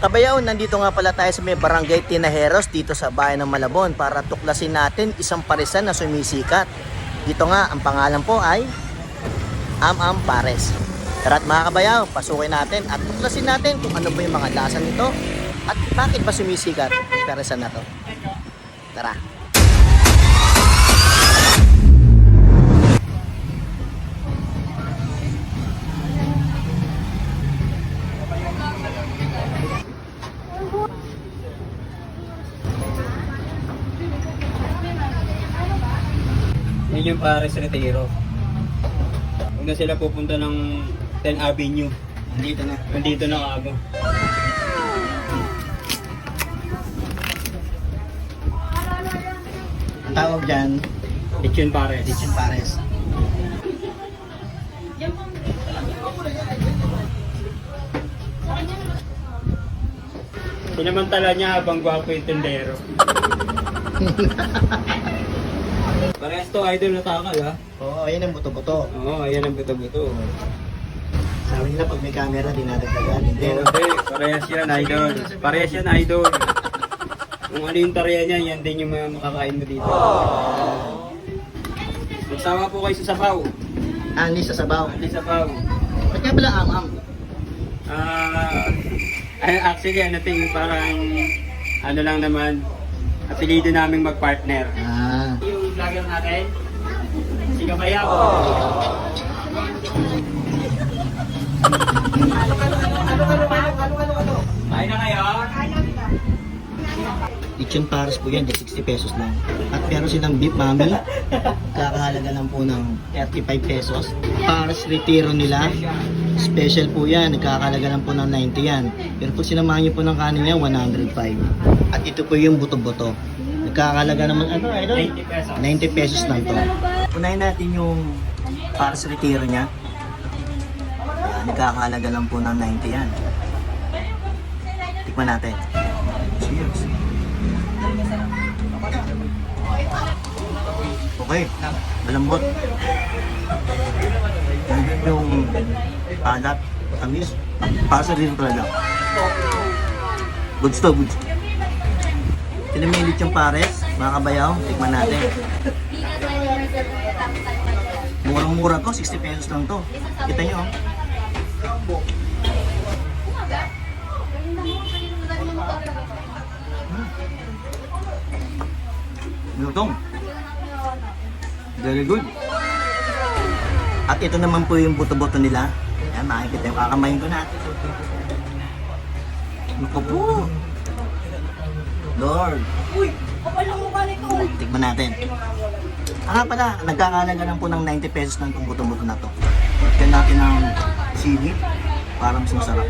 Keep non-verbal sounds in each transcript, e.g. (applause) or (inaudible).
Kabayaw, nandito nga pala tayo sa may barangay Tinajeros dito sa bayan ng Malabon para tuklasin natin isang parisan na sumisikat. Dito nga, ang pangalan po ay Am Am Pares. Tara't mga kabayaw, pasukin natin at tuklasin natin kung ano ba yung mga lasa nito at bakit ba sumisikat ang parisan na to. Tara! Yan yung Paris Retiro. Huwag na sila pupunta ng 10 Avenue. Nandito na. Nandito na ako. Ang tawag dyan, Lechon Paris. Lechon Pares. Sinamantala niya habang gwapo yung tendero. (laughs) Parehas to idol na takal ha. Oo, ayan ang buto-buto. Oo, ayan ang buto-buto. Sabi nila pag may camera, dinadagdagan. Hindi, hindi, parehas yan idol. Parehas yan idol. Kung ano yung tarya niya, yan din yung mga makakain mo dito. Magsawa po kayo sa sabaw. Ani sa sabaw. Hindi sabaw. Ba't nga pala am-am? Ah, ay, actually, ano ting parang ano lang naman, apelido naming magpartner. Ah. Vlogger natin, si Kabayaw. Kain na kayo? Lechon Pares po yan, 60 pesos lang. At meron silang beef mami, kakahalaga lang po ng 35 pesos. Pares retiro nila, special po yan, nagkakahalaga lang po ng 90 yan. Pero pag sinamahan niyo po ng kanin niya, 105. At ito po yung buto-buto. Nagkakahalaga naman, ano, idol? 90 pesos. 90 pesos lang to. Unahin natin yung Pares retiro niya. Ayan, nagkakahalaga lang po ng 90 yan. Tikman natin. Cheers. Okay, malambot. Yung alat, tamis. Para sa dito talaga. Goods to, goods. Pinamilit yung pares, mga kabayaw, tikman natin. Murang-mura to, 60 pesos lang to. Kita nyo, oh. Lutong. Very good. At ito naman po yung buto-buto nila. Ayan, makikita yung kakamayin ko na. Naku po. Lord. Uy, kapal ang mukha nito. Tikman natin. Ah, pala, nagkakalaga lang po ng 90 pesos lang itong buto-buto na to. Lagyan natin ng sili para mas masarap.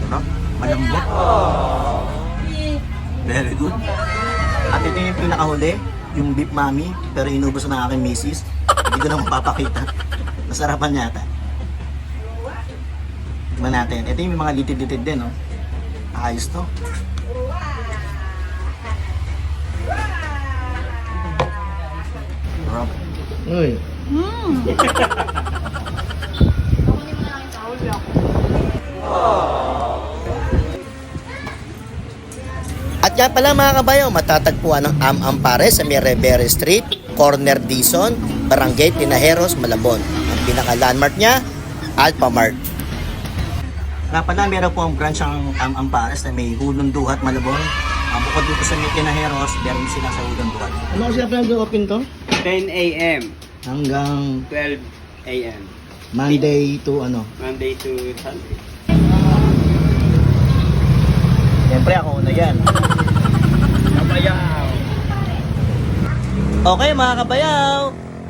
Diba? Malambot. Very good. At ito yung pinakahuli, yung beef mami, pero inubos na ng aking misis. Hindi ko na mapapakita. Masarapan yata. Tingnan natin. Ito yung mga litid-litid din, no? Ayos to. Sarap. Uy. At yan pala mga kabayo, matatagpuan ng Am Am Pares sa may Revere Street, Corner Dizon, Barangay Tinajeros, Malabon. Ang pinaka-landmark niya, Alpha Mart. Nga pala, meron po ang branch ang Am Am Pares na may Hulong Duhat, Malabon. Ang bukod dito sa may Tinajeros, meron sila sa Hulong Duhat. Ano kasi na pinag-open to? 10 a.m. Hanggang 12 a.m. Monday to ano? Monday to Sunday. Siyempre ako na yan. Kabayaw! Okay mga kabayaw,